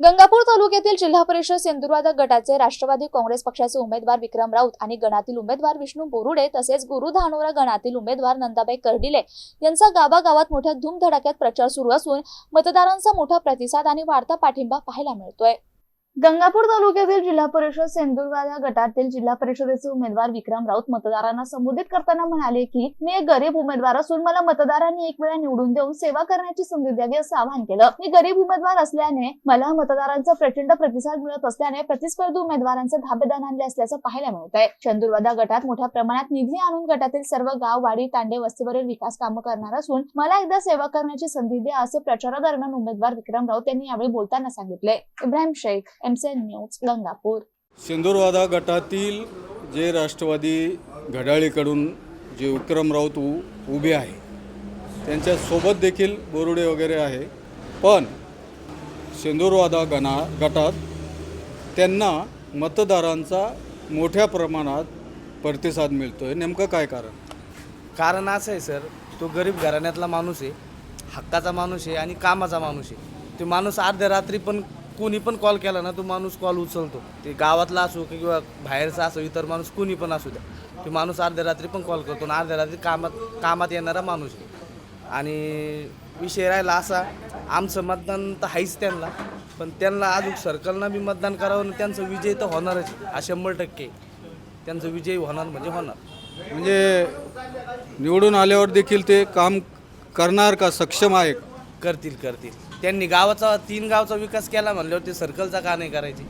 गंगापूर तालुक्यातील जिल्हा परिषद सिंधुदुर्ग गटाचे राष्ट्रवादी काँग्रेस पक्षाचे उमेदवार विक्रम राऊत आणि गणातील उमेदवार विष्णू बोरुडे तसेच गुरु धानोरा गणातील उमेदवार नंदाबाई कर्डिले यांचा गावागावात मोठ्या धूमधडाक्यात प्रचार सुरू असून मतदारांचा मोठा प्रतिसाद आणि वाढता पाठिंबा पाहायला मिळतोय. गंगापूर तालुक्यातील जिल्हा परिषद सेंदुरवादा गटातील जिल्हा परिषदेचे उमेदवार विक्रम राऊत मतदारांना संबोधित करताना म्हणाले की मी एक गरीब उमेदवार असून मला मतदारांनी एक वेळा निवडून देऊन सेवा करण्याची संधी द्यावी असं आवाहन केलं. मी गरीब उमेदवार असल्याने मला मतदारांचा प्रचंड प्रतिसाद मिळत असल्याने प्रतिस्पर्धी उमेदवारांचे धाबेदान आणले असल्याचं पाहायला मिळत आहे. चंदुरवादा गटात मोठ्या प्रमाणात निधी आणून गटातील सर्व गाव वाडी तांडे वस्तीवरील विकास कामं करणार असून मला एकदा सेवा करण्याची संधी द्या असे प्रचारादरम्यान उमेदवार विक्रम राऊत यांनी यावेळी बोलताना सांगितले. Ibrahim Shaikh MCN news Gangapur. सिंदूरवादा गटातील जे राष्ट्रवादी घड्याळीकडून जे विक्रम राऊत उ उभे आहे त्यांच्यासोबत देखील बोरुडे वगैरे आहे. पण सिंदूरवादा गणा गटात त्यांना मतदारांचा मोठ्या प्रमाणात प्रतिसाद मिळतो आहे नेमकं काय कारण? कारण असं आहे सर तो गरीब घराण्यातला माणूस आहे हक्काचा माणूस आहे आणि कामाचा माणूस आहे. तो माणूस अर्ध्या रात्री पण कोणी पण कॉल केला ना तो माणूस कॉल उचलतो. ते गावातला असो किंवा बाहेरचा असो इतर माणूस कोणी पण असू द्या. तो माणूस अर्ध्या रात्री पण कॉल करतो आणि अर्ध्या रात्री कामात कामात येणारा माणूस आणि विषय राहिला असा आमचं मतदान तर आहेच त्यांना पण त्यांना अजून सर्कलनं बी मतदान करावं आणि त्यांचा विजय तर होणारच. हा शंभर टक्के. त्यांचा विजय होणार म्हणजे होणार. म्हणजे निवडून आल्यावर देखील ते काम करणार का? सक्षम आहे? करतील करतील. त्यांनी गावाचा तीन गावचा विकास केला म्हणल्यावर ते सर्कलचा का नाही करायची?